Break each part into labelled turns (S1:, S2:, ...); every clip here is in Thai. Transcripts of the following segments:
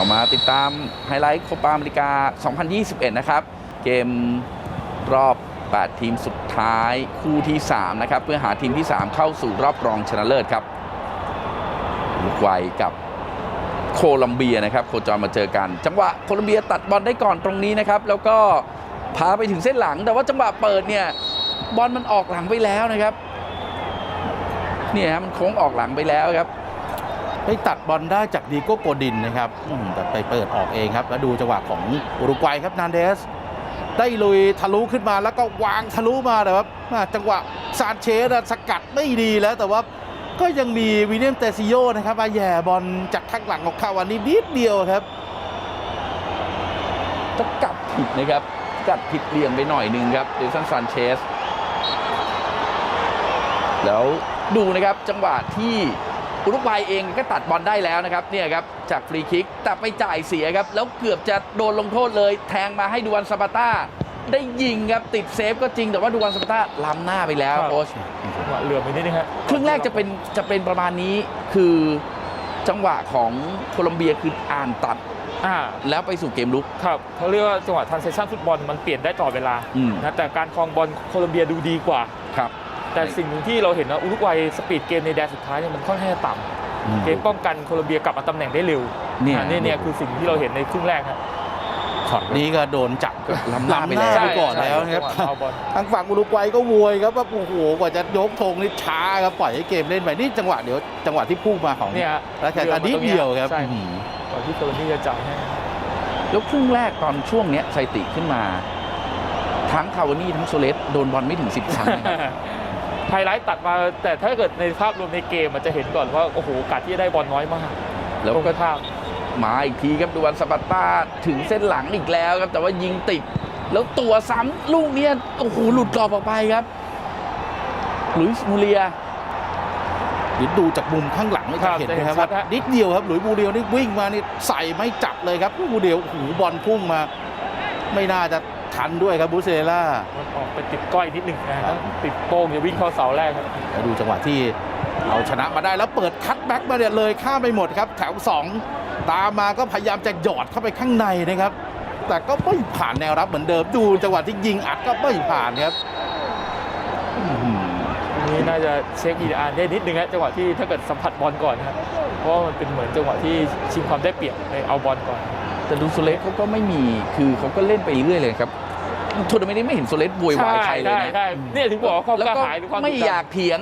S1: เรามาติดตามไฮไลท์โคปาอเมริกา 2021 นะครับ เกมรอบ 8 ทีมสุดท้ายคู่ที่ 3 นะครับ เพื่อหาทีมที่ 3 เข้าสู่รอบรองชนะเลิศครับอุรุกวัยกับโคลัมเบียนะครับ โคจรมาเจอกัน จังหวะโคลัมเบียตัดบอลได้ก่อนตรงนี้นะครับ แล้วก็พาไปถึงเส้นหลัง แต่ว่าจังหวะเปิดเนี่ยบอลมันออกหลังไปแล้วนะครับ เนี่ยมันโค้งออกหลังไปแล้วครับ
S2: ไปตัดบอลได้จากดีโก้โกดินนะครับแต่ไปเปิดออกเองครับ แล้วดูจังหวะของอุรุกวัยครับนานเดส ได้ลุยทะลุขึ้นมาแล้วก็วางทะลุมาแต่ว่าจังหวะซานเชสสกัดไม่ดีแล้วแต่ว่าก็ยังมีวิลเลียมเตซิโยนะครับมาแย่บอลจากข้างหลังของคาวานี่นิดเดียวครับ
S1: จะกลับผิดนะครับกัดผิดเหลี่ยมไปหน่อยหนึงครับเดซันซานเชสแล้วดูนะครับจังหวะที่ อุรุกวัยเองก็ตัดบอลได้แล้วนะครับเนี่ยครับจากฟรีคิกแต่ไปจ่ายเสียครับ แล้วเกือบจะโดนลงโทษเลย แทงมาให้ดูวันสปาร์ต้าได้ยิงครับติดเซฟก็จริงแต่ว่าดูวันสปาร์ต้าล้ำหน้าไปแล้ว
S3: ครับ
S1: โค้ช
S3: จังหวะเหลื่อมไปนิดนึงฮะ
S1: ครึ่งแรกจะเป็นจะเป็นประมาณนี้คือจังหวะของโคลอมเบียคืออ่านตัด
S3: อ่า
S1: แล้วไปสู่เกมลุก
S3: ครับเขาเรียกว่าจังหวะทรานเซชันฟุตบอลมันเปลี่ยนได้ตลอดเวลา
S1: อืม
S3: นะแต่การครองบอลโคลอมเบียดูดีกว่า
S1: ครับ
S3: แต่สิ่งหนึ่งที่เราเห็นนะอุรุกวัยสปีดเกมในแดนสุดท้ายเนี่ยมันค่อนข้างจะต่ำเกมป้องกันโคลอมเบียกลับมาตำแหน่งได้เร็ว
S1: เนี่ย
S3: อ่าเนี่ยเนี่ยคือสิ่งที่เราเห็นในครึ่งแรกครับ
S2: ช็อตนี้ก็โดนจับ
S1: ล้ำหน้าไปแล้ว
S2: ไปก่อนแล้วนะครับ
S3: ใช่จังหวะเอาบอล
S2: ทางฝั่งอุรุกวัยก็โวยครับว่าโอ้โหกว่าจะยกธงนี่ช้าครับปล่อยให้เกมเล่นไปนี่จังหวะเดี๋ยวจังหวะที่พุ่งมาของ
S3: เนี่ยฮะ
S2: แล้วแค่อันนี้เดียวครับ
S3: ใช่
S2: อื้อหือ
S3: ก่อนที่โคลอมเบียจะจ่ายให้
S1: แล้วครึ่งแรกตอนช่วงเนี้ยสถิติขึ้นมา ทั้งคาวานี่ทั้งโซเลสโดนบอลไม่ถึง10ครั้งนะครับ
S3: ไฮไลท์ตัดมาแต่ถ้าเกิดในภาพรวมในเกมมันจะเห็นก่อนว่า โอ้โหโอกาสที่จะได้บอลน้อยมาก
S1: แล้ว
S3: ตรง
S1: ก็
S3: ข้าม
S1: มาอีกทีครับดูวันสปาร์ต้าถึงเส้นหลังอีกแล้วครับ แต่ว่ายิงติด แล้วตัวซ้ำลูกเนี้ยโอ้โหหลุดกรอบออกไปครับหลุยส์มูเลีย
S2: เดี๋ยวดูจากมุมข้างหลังไม่
S3: ครั
S2: จะ
S3: บ
S2: เห็น
S3: จะเห็น
S2: นะครับ
S3: ชั
S2: ว่า
S3: ดฮะ
S2: นิดเดียวครับหลุยส์บูเดียวนี่วิ่งมานี่ใส่ไม่จับเลยครับบูเดียวโอ้โหบอลพุ่งมา ไม่น่าจะ ทันด้วยครับบูเซล่า
S3: มันออกไปติดก้อยนิดหนึ่งนะฮะติดโป้งจะวิ่งเข้าเสาแรกครับ
S2: แล้วดูจังหวะที่เอาชนะมาได้แล้วเปิดคัตแบ็กมาเนี่ยเลยข้ามไปหมดครับ แถว 2 ตามมาก็พยายามจะหยอดเข้าไปข้างในนะครับ แต่ก็ไม่ผ่านแนวรับเหมือนเดิมดูจังหวะที่ยิงอัดก็ไม่ผ่านครับอื้อหือ
S3: อันนี้น่าจะเช็ค EDR ได้นิดนึงฮะจังหวะที่ถ้าเกิดสัมผัสบอลก่อนนะครับเพราะว่ามันเป็นเหมือนจังหวะที่ชิงความได้เปรียบในเอาบอลก่อน
S1: แต่ดูโซเลสเขาก็ไม่มีคือเขาก็เล่นไปเรื่อยเลยครับทัวร์นาเมนต์นี้ไม่เห็นโซเลสบวยวายใครเลย
S3: ใช่
S1: นะ
S3: ใช่เนี่ยถึงบอกว่าความ
S1: แล้ว
S3: กล้า
S1: ก็
S3: หาญหรือความ
S1: ไม่
S3: ดุดัน
S1: อยากเถียง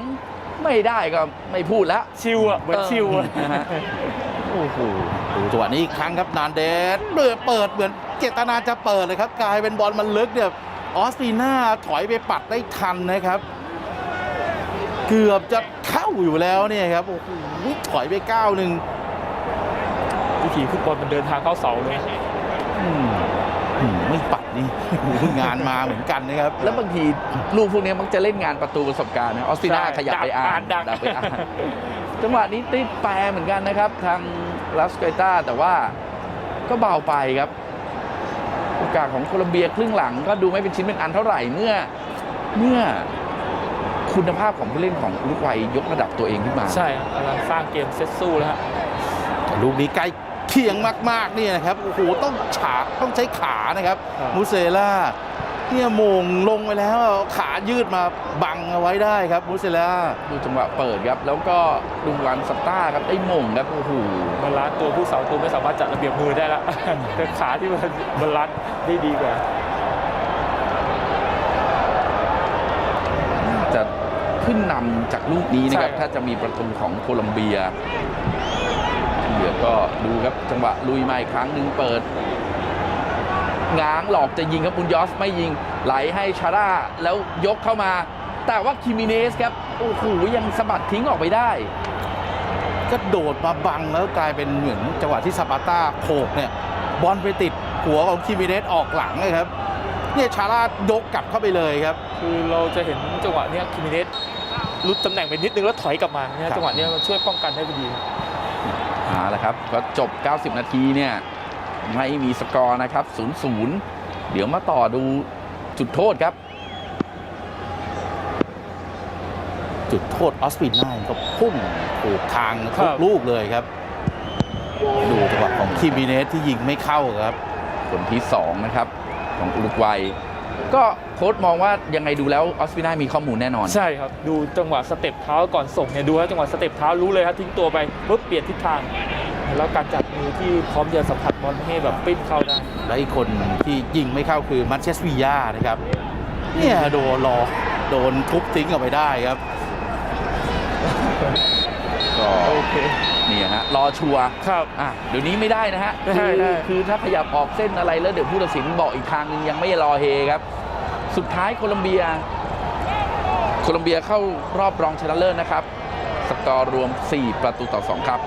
S1: ไม่ได้ก็ไม่พูดแล้ว
S3: ชิวอะเหมือนชิวอะ
S1: เออนะฮะโอ้โห
S2: ดูจังหวะนี้อีกครั้งครับนานเดสเปิดเปิดเหมือนเจตนาจะเปิดเลยครับกลายเป็นบอลมันลึกเนี่ยออสตีน่าถอยไปปัดได้ทันนะครับ เกือบจะเข้าอยู่แล้วเนี่ยครับโอ้โหถอยไปก้าวหนึ่ง
S3: วิถีฟุตบอลมันเดินทางเข้าเสาเลย
S2: อืมอืมไม่ปัดนี่ งานมาเหมือนกันนะครับ
S1: แล้วบางทีลูกพวกนี้มักจะเล่นงานประตูประสบการณ์นะออสตินา
S3: ใช่
S1: ขยับไปอ่าน
S3: ดัก
S1: ดักไปอ่านจังหวะนี้ติดแปรเหมือนกันนะครับ ทางลาสเกต้าแต่ว่าก็เบาไปครับ โอกาสของโคลอมเบียครึ่งหลังก็ดูไม่เป็นชิ้นเป็นอันเท่าไหร่เมื่อเมื่อคุณภาพของผู้เล่นของอุรุกวัยยกระดับตัวเองขึ้นมา
S3: ใช่ครับกำลังสร้างเกมเซตสู้แล้วฮะ
S2: แต่ ลูกนี้ใกล้เคียงมากๆเนี่ยนะครับโอ้โหต้องฉากต้องใช้ขานะครับ
S3: ครับ
S2: มูเซล่าเนี่ยโมงลงไปแล้วขายืดมาบังเอาไว้ได้ครับมูเซล่า
S1: ดูจังหวะเปิดครับแล้วก็ดุงวันสตาร์ครับได้หม่งครับโอ้โห
S3: บาลานซ์ตัวผู้เสาตัวไม่สามารถจัดระเบียบมือได้ละแต่ขาที่มันบาลานซ์ได้ดีกว่า
S1: จะขึ้นนำจากลูกนี้นะครับ
S3: ใช่
S1: ถ้าจะมีประตูของโคลอมเบียที่ เหลือก็ดูครับจังหวะลุยมาอีกครั้งหนึ่งเปิดง้างหลอกจะยิงครับบุญยอสไม่ยิงไหลให้ชาร่าแล้วยกเข้ามา แต่ว่าคิมิเนสครับโอ้โหยังสะบัดทิ้งออกไปได้
S2: ก็โดดมาบังแล้วกลายเป็นเหมือนจังหวะที่ซาปาต้าโขกเนี่ยบอลไปติดหัวของคิมิเนสออกหลังเลยครับเนี่ยชาร่ายกกลับเข้าไปเลยครับ
S3: คือเราจะเห็นจังหวะเนี้ยคิมิเนสลุดตำแหน่งไปนิดนึงแล้วถอยกลับมาเนี่
S2: ครั
S3: ย
S2: บ
S3: จังหวะเนี้ยมันช่วยป้องกันได้พอดี
S1: เอาละครับ ก็จบ 90 นาทีเนี่ยไม่มีสกอร์นะครับ 0-0 เดี๋ยวมาต่อดูจุดโทษครับ
S2: จุดโทษออสปินไนก็พุ่งถูกทาง
S3: ครั
S2: ทุก
S3: บ
S2: ลูกเลยครับ ดูจังหวะของคิมิเนสที่ยิงไม่เข้าครับ
S1: คนที่ 2 นะครับ ของอุรุกวัย ก็โค้ชมองว่ายังไงดูแล้วออสปินามีข้อมูลแน่นอน
S3: ใช่ครับ ดูจังหวะสเต็ปเท้าก่อนส่งเนี่ยดูแล้วจังหวะสเต็ปเท้ารู้เลยครับทิ้งตัวไปปุ๊บเปลี่ยนทิศทาง แล้วการจับมือที่พร้อมจะสัมผัสบอลให้แบบปิ้นเข้าได้
S2: และอีกคนที่ยิงไม่เข้าคือมัตเชสวิยานะครับ เนี่ยโดนรอโดนทุบทิ้งออกไปได้ครับ
S1: ก็
S3: โอเค
S1: เนี่ยฮะรอชัวร์
S3: ครับ
S1: อะเดี๋ยวนี้ไม่ได้นะฮะ
S3: ได้
S1: คือ
S3: ได้
S1: คือถ้าขยับออกเส้นอะไรแล้วเดี๋ยวผู้ตัดสินบอกอีกทางนึงยังไม่รอเฮครับ สุดท้ายโคลอมเบีย โคลอมเบียเข้ารอบรองชนะเลิศนะครับ สกอร์รวม 4 ประตูต่อ 2 ครับ